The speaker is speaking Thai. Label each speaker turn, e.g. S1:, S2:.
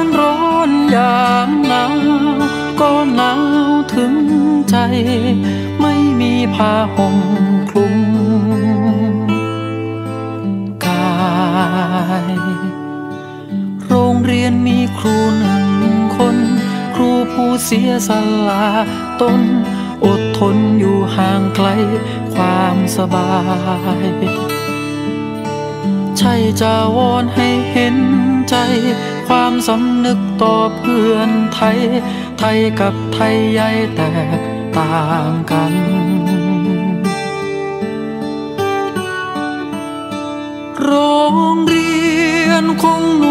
S1: น ก็หนาวถึงใจ ไม่มีผ้าห่มคลุมกายโรงเรียนมีครูหนึ่งคน ครูผู้เสียสละตน อดทนอยู่ห่างไกลความสบาย ใช่จะวอนให้เห็นใจ ความสำนึกต่อเพื่อนไทย ไทยกับไทยใหญ่แตกต่างกันโรงเรียนของหนู